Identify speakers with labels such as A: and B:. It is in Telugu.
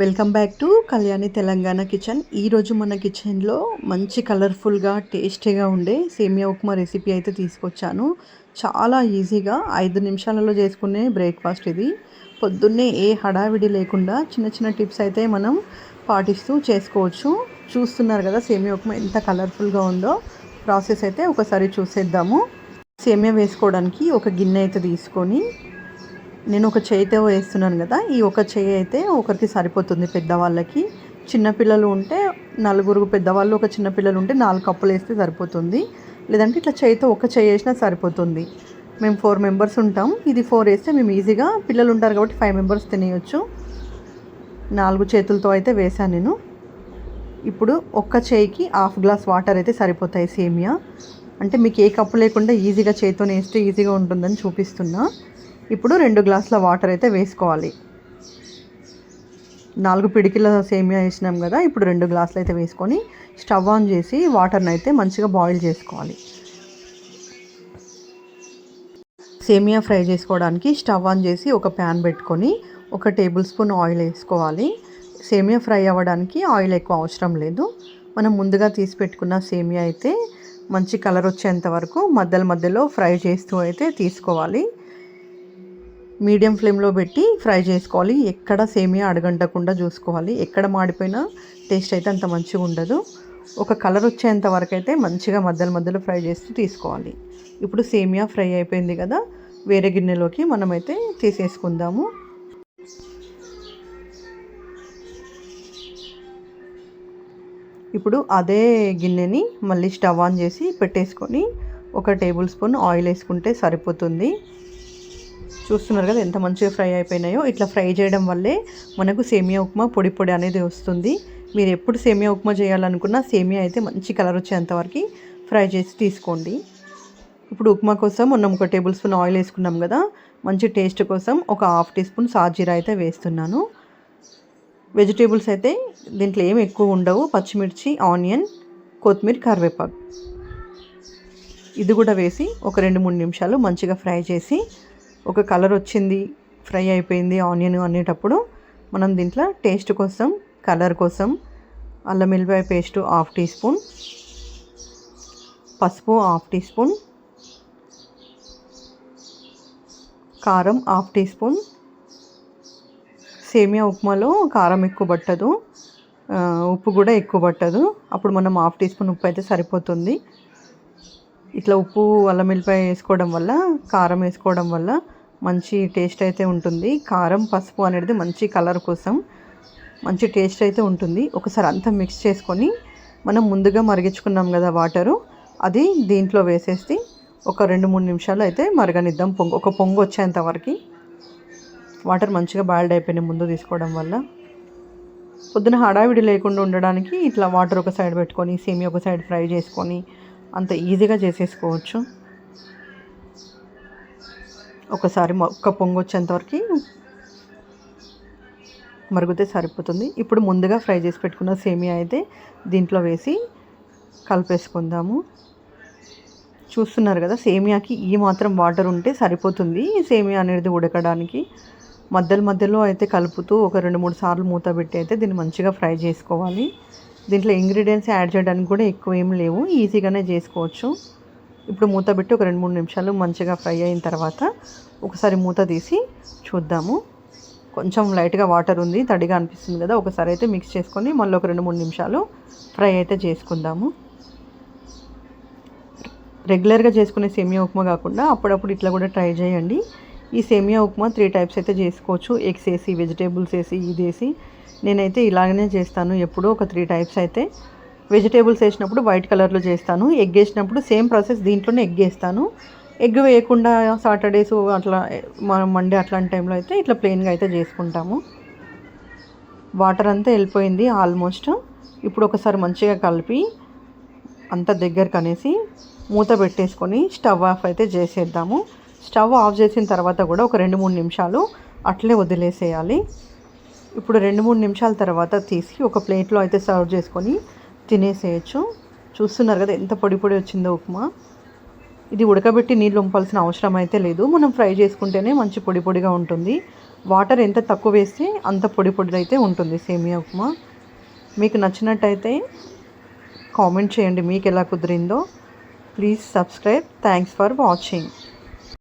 A: Welcome back to Kalyani Telangana kitchen. ఈరోజు మన కిచెన్లో మంచి కలర్ఫుల్గా టేస్టీగా ఉండే సేమియా ఉప్మా రెసిపీ అయితే తీసుకొచ్చాను. చాలా ఈజీగా ఐదు నిమిషాలలో చేసుకునే బ్రేక్ఫాస్ట్ ఇది. పొద్దున్నే ఏ హడావిడి లేకుండా చిన్న చిన్న టిప్స్ అయితే మనం పాటిస్తూ చేసుకోవచ్చు. చూస్తున్నారు కదా సేమియా ఉప్మా ఎంత కలర్ఫుల్గా ఉందో. ప్రాసెస్ అయితే ఒకసారి చూసేద్దాము. సేమియా వేసుకోవడానికి ఒక గిన్నె అయితే తీసుకొని నేను ఒక చేయితే వేస్తున్నాను కదా ఈ ఒక చేయి అయితే ఒకరికి సరిపోతుంది పెద్దవాళ్ళకి. చిన్నపిల్లలు ఉంటే నలుగురు పెద్దవాళ్ళు ఒక చిన్నపిల్లలు ఉంటే నాలుగు కప్పులు వేస్తే సరిపోతుంది. లేదంటే ఇట్లా చేయితో ఒక చేయి వేసినా సరిపోతుంది. మేము ఫోర్ మెంబర్స్ ఉంటాం. ఇది ఫోర్ వేస్తే మేము ఈజీగా పిల్లలు ఉంటారు కాబట్టి ఫైవ్ మెంబర్స్ తినేయచ్చు. నాలుగు చేతులతో అయితే వేసాను నేను. ఇప్పుడు ఒక్క చేయికి హాఫ్ గ్లాస్ వాటర్ అయితే సరిపోతాయి సేమియా. అంటే మీకు ఏ కప్పు లేకుండా ఈజీగా చేతితో వేస్తే ఈజీగా ఉంటుందని చూపిస్తున్నా. ఇప్పుడు రెండు గ్లాసుల వాటర్ అయితే వేసుకోవాలి. నాలుగు పిడికిల సేమియా వేసినాం కదా ఇప్పుడు రెండు గ్లాసులు అయితే వేసుకొని స్టవ్ ఆన్ చేసి వాటర్ని అయితే మంచిగా బాయిల్ చేసుకోవాలి. సేమియా ఫ్రై చేసుకోవడానికి స్టవ్ ఆన్ చేసి ఒక ప్యాన్ పెట్టుకొని ఒక టేబుల్ స్పూన్ ఆయిల్ వేసుకోవాలి. సేమియా ఫ్రై అవ్వడానికి ఆయిల్ ఎక్కువ అవసరం లేదు. మనం ముందుగా తీసి పెట్టుకున్న సేమియా అయితే మంచి కలర్ వచ్చేంత వరకు మధ్యలో మధ్యలో ఫ్రై చేస్తూ అయితే తీసుకోవాలి. మీడియం ఫ్లేమ్లో పెట్టి ఫ్రై చేసుకోవాలి. ఎక్కడ సేమియా అడగంటకుండా చూసుకోవాలి. ఎక్కడ మాడిపోయినా టేస్ట్ అయితే అంత మంచిగా ఉండదు. ఒక కలర్ వచ్చేంత వరకు అయితే మంచిగా మధ్యలో మధ్యలో ఫ్రై చేస్తూ తీసుకోవాలి. ఇప్పుడు సేమియా ఫ్రై అయిపోయింది కదా వేరే గిన్నెలోకి మనమైతే తీసేసుకుందాము. ఇప్పుడు అదే గిన్నెని మళ్ళీ స్టవ్ ఆన్ చేసి పెట్టేసుకొని ఒక టేబుల్ స్పూన్ ఆయిల్ వేసుకుంటే సరిపోతుంది. చూస్తున్నారు కదా ఎంత మంచిగా ఫ్రై అయిపోయినాయో. ఇట్లా ఫ్రై చేయడం వల్లే మనకు సేమియా ఉప్మా పొడి పొడి అనేది వస్తుంది. మీరు ఎప్పుడు సేమియా ఉప్మా చేయాలనుకున్నా సేమియా అయితే మంచి కలర్ వచ్చేంతవరకు ఫ్రై చేసి తీసుకోండి. ఇప్పుడు ఉప్మా కోసం మనం ఒక టేబుల్ స్పూన్ ఆయిల్ వేసుకున్నాం కదా. మంచి టేస్ట్ కోసం ఒక హాఫ్ టీ స్పూన్ సాజీరా అయితే వేస్తున్నాను. వెజిటేబుల్స్ అయితే దీంట్లో ఏమి ఎక్కువ ఉండవు. పచ్చిమిర్చి ఆనియన్ కొత్తిమీర కరివేపాకు. ఇది కూడా వేసి ఒక రెండు మూడు నిమిషాలు మంచిగా ఫ్రై చేసి ఒక కలర్ వచ్చింది ఫ్రై అయిపోయింది ఆనియన్ అనేటప్పుడు మనం దీంట్లో టేస్ట్ కోసం కలర్ కోసం అల్లం వెల్లిపాయ పేస్ట్ హాఫ్ టీ స్పూన్ పసుపు హాఫ్ టీ స్పూన్ కారం హాఫ్ టీ స్పూన్ సేమియా ఉప్మాలో కారం ఎక్కువ పట్టదు ఉప్పు కూడా ఎక్కువ పట్టదు. అప్పుడు మనం హాఫ్ టీ స్పూన్ ఉప్పు అయితే సరిపోతుంది. ఇట్లా ఉప్పు అల్లం వెల్లిపాయ వేసుకోవడం వల్ల కారం వేసుకోవడం వల్ల మంచి టేస్ట్ అయితే ఉంటుంది. కారం పసుపు అనేది మంచి కలర్ కోసం మంచి టేస్ట్ అయితే ఉంటుంది. ఒకసారి అంతా మిక్స్ చేసుకొని మనం ముందుగా మరిగించుకున్నాం కదా వాటరు అది దీంట్లో వేసేసి ఒక రెండు మూడు నిమిషాలు అయితే మరగనిద్దాం. పొంగు ఒక పొంగు వచ్చేంత వరకు వాటర్ మంచిగా బాయిల్డ్ అయిపోయినాయి ముందు తీసుకోవడం వల్ల. పొద్దున హడావిడి లేకుండా ఉండడానికి ఇట్లా వాటర్ ఒక సైడ్ పెట్టుకొని సేమి ఒక సైడ్ ఫ్రై చేసుకొని అంత ఈజీగా చేసేసుకోవచ్చు. ఒకసారి ఒక్క పొంగు వచ్చేంతవరకు మరుగుతే సరిపోతుంది. ఇప్పుడు ముందుగా ఫ్రై చేసి పెట్టుకున్న సేమియా అయితే దీంట్లో వేసి కలిపేసుకుందాము. చూస్తున్నారు కదా సేమియాకి ఈ మాత్రం వాటర్ ఉంటే సరిపోతుంది. సేమియా అనేది ఉడకడానికి మధ్యలో మధ్యలో అయితే కలుపుతూ ఒక రెండు మూడు సార్లు మూత పెట్టి అయితే దీన్ని మంచిగా ఫ్రై చేసుకోవాలి. దీంట్లో ఇంగ్రీడియంట్స్ యాడ్ చేయడానికి కూడా ఎక్కువ ఏం లేవు. ఈజీగానే చేసుకోవచ్చు. ఇప్పుడు మూత పెట్టి ఒక రెండు మూడు నిమిషాలు మంచిగా ఫ్రై అయిన తర్వాత ఒకసారి మూత తీసి చూద్దాము. కొంచెం లైట్గా వాటర్ ఉంది తడిగా అనిపిస్తుంది కదా ఒకసారి అయితే మిక్స్ చేసుకొని మళ్ళీ ఒక రెండు మూడు నిమిషాలు ఫ్రై అయితే చేసుకుందాము. రెగ్యులర్గా చేసుకునే సేమియా ఉప్మా కాకుండా అప్పుడప్పుడు ఇట్లా కూడా ట్రై చేయండి. ఈ సేమియా ఉప్మా త్రీ టైప్స్ అయితే చేసుకోవచ్చు. ఎగ్స్ వేసి వెజిటేబుల్స్ వేసి ఇది వేసి నేనైతే ఇలాగనే చేస్తాను. ఎప్పుడూ ఒక త్రీ టైప్స్ అయితే. వెజిటేబుల్స్ వేసినప్పుడు వైట్ కలర్లో చేస్తాను. ఎగ్ వేసినప్పుడు సేమ్ ప్రాసెస్ దీంట్లోనే ఎగ్ వేస్తాను. ఎగ్ వేయకుండా సాటర్డేస్ అట్లా మనం మండే అట్లాంటి టైంలో అయితే ఇట్లా ప్లెయిన్గా అయితే చేసుకుంటాము. వాటర్ అంతా వెళ్ళిపోయింది ఆల్మోస్ట్. ఇప్పుడు ఒకసారి మంచిగా కలిపి అంత దగ్గరకు అనేసి మూత పెట్టేసుకొని స్టవ్ ఆఫ్ అయితే చేసేద్దాము. స్టవ్ ఆఫ్ చేసిన తర్వాత కూడా ఒక రెండు మూడు నిమిషాలు అట్లే వదిలేసేయాలి. ఇప్పుడు రెండు మూడు నిమిషాల తర్వాత తీసి ఒక ప్లేట్లో అయితే సర్వ్ చేసుకొని తినేసేయచ్చు. చూస్తున్నారు కదా ఎంత పొడి పొడి వచ్చిందో ఉప్మా. ఇది ఉడకబెట్టి నీళ్ళు ఉంపాల్సిన అవసరం అయితే లేదు. మనం ఫ్రై చేసుకుంటేనే మంచి పొడి పొడిగా ఉంటుంది. వాటర్ ఎంత తక్కువ వేస్తే అంత పొడి పొడి అయితే ఉంటుంది సేమియా ఉప్మా. మీకు నచ్చినట్టయితే కామెంట్ చేయండి మీకు ఎలా కుదిరిందో. Please subscribe. Thanks for watching.